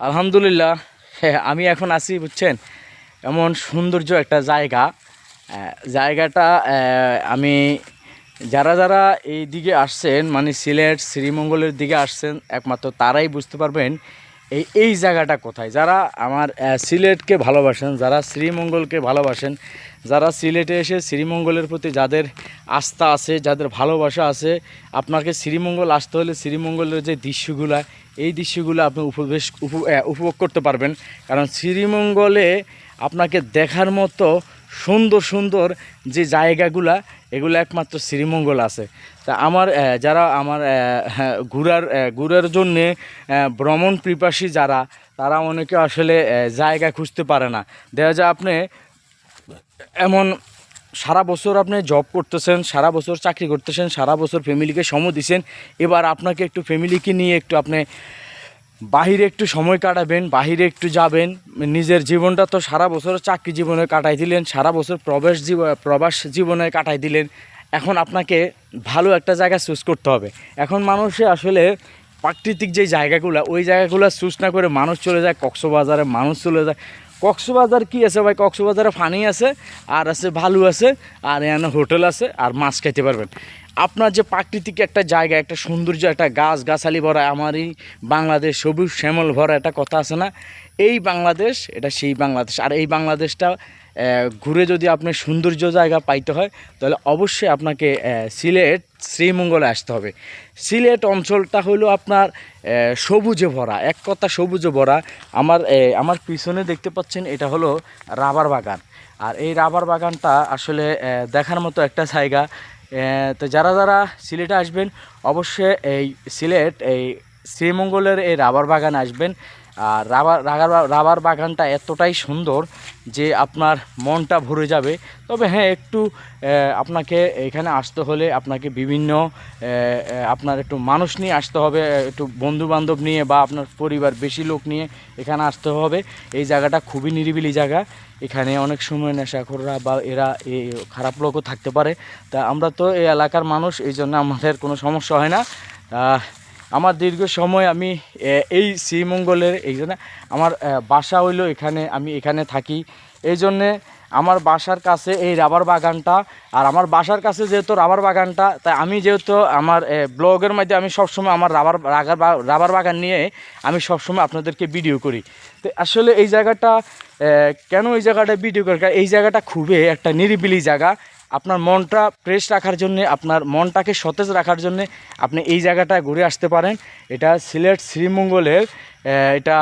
আলহামদুলিল্লাহ হ্যাঁ আমি এখন আছি, বুঝছেন? এমন সৌন্দর্য একটা জায়গা। জায়গাটা আমি যারা যারা এই দিকে আসছেন মানে সিলেট, শ্রীমঙ্গলের দিকে আসছেন, একমাত্র তারাই বুঝতে পারবেন এই এই জায়গাটা কোথায়? যারা আমার সিলেটকে ভালোবাসেন, যারা শ্রীমঙ্গলকে ভালোবাসেন, যারা সিলেটে এসে শ্রীমঙ্গলের প্রতি যাদের আস্থা আছে, যাদের ভালোবাসা আছে, আপনাকে শ্রীমঙ্গল আসতে হলে শ্রীমঙ্গলের যে দৃশ্যগুলা, এই দৃশ্যগুলো আপনি উপবেশ, উপ- উপভোগ করতে পারবেন। কারণ শ্রীমঙ্গলে আপনাকে দেখার মতো সুন্দর সুন্দর যে জায়গাগুলা এগুলো একমাত্র শ্রীমঙ্গল আছে। তা আমার যারা আমার হ্যাঁ, ঘোরার ঘোরার জন্যে ভ্রমণ পিপাসী যারা তারা অনেকে আসলে জায়গা খুঁজতে পারে না। দেখা যায় আপনি এমন সারা বছর আপনি জব করতেছেন সারা বছর চাকরি করতেছেন সারা বছর ফ্যামিলিকে সময় দিছেন এবার আপনাকে একটু ফ্যামিলিকে নিয়ে একটু আপনি বাহিরে একটু সময় কাটাবেন, বাহিরে একটু যাবেন। নিজের জীবনটা তো সারা বছর চাকরি জীবনে কাটাই দিলেন, সারা বছর প্রবেশ জীব প্রবাস জীবনে কাটাই দিলেন। এখন আপনাকে ভালো একটা জায়গা চুজ করতে হবে। এখন মানুষে আসলে প্রাকৃতিক যে জায়গাগুলো, ওই জায়গাগুলো চুজ না করে মানুষ চলে যায়, কক্সবাজারে মানুষ চলে যায়। কক্সবাজার কি আছে ভাই? কক্সবাজারে ফানি আছে, আর আছে ভালু আছে, আর এখানে হোটেল আছে, আর মাছ খাইতে পারবেন। আপনার যে প্রাকৃতিক একটা জায়গা, একটা সৌন্দর্য, একটা গাছ, গাছালি ভরা আমার এই বাংলাদেশ, সবুজ শ্যামল ভরা একটা কথা আছে না? এই বাংলাদেশ, এটা সেই বাংলাদেশ। আর এই বাংলাদেশটা ঘুরে যদি আপনি সৌন্দর্য জায়গা পাইতে হয়, তাহলে অবশ্যই আপনাকে সিলেট, শ্রীমঙ্গলে আসতে হবে। সিলেট অঞ্চলটা হলো আপনার সবুজে ভরা, এক কথা সবুজে ভরা। আমার আমার পিছনে দেখতে পাচ্ছেন, এটা হলো রাবার বাগান। আর এই রাবার বাগানটা আসলে দেখার মতো একটা জায়গা তো যারা যারা সিলেটে আসবেন অবশ্যই এই সিলেট এই শ্রীমঙ্গলের এই রাবার বাগান আসবেন। আর রাবার রাবার রাবার বাগানটা এতটাই সুন্দর যে আপনার মনটা ভরে যাবে। তবে হ্যাঁ একটু আপনাকে এখানে আসতে হলে আপনাকে বিভিন্ন আপনার একটু মানুষ নিয়ে আসতে হবে একটু বন্ধু বান্ধব নিয়ে বা আপনার পরিবার বেশি লোক নিয়ে এখানে আসতে হবে। এই জায়গাটা খুবই নিরিবিলি জায়গা। এখানে অনেক সময় নেশাখোররা বা এরা খারাপ লোকও থাকতে পারে। তা আমরা তো এই এলাকার মানুষ, এই জন্য আমাদের কোনো সমস্যা হয় না। আমার দীর্ঘ সময় আমি এই শ্রীমঙ্গলের এই জন্য আমার বাসা হইল এখানে, আমি এখানে থাকি। এই জন্যে আমার বাসার কাছে এই রাবার বাগানটা, আর আমার বাসার কাছে যেহেতু রাবার বাগানটা, তাই আমি যেহেতু আমার ব্লগের মধ্যে আমি সবসময় আমার রাবার, রাগার রাবার বাগান নিয়ে আমি সবসময় আপনাদেরকে ভিডিও করি। তো আসলে এই জায়গাটা কেন এই জায়গাটা ভিডিও করি? এই জায়গাটা খুবই একটা নিরিবিলি জায়গা। আপনার মনটা ফ্রেশ রাখার জন্য, আপনার মনটাকে সতেজ রাখার জন্য আপনি এই জায়গাটা ঘুরে আসতে পারেন। এটা সিলেট শ্রীমঙ্গলের এটা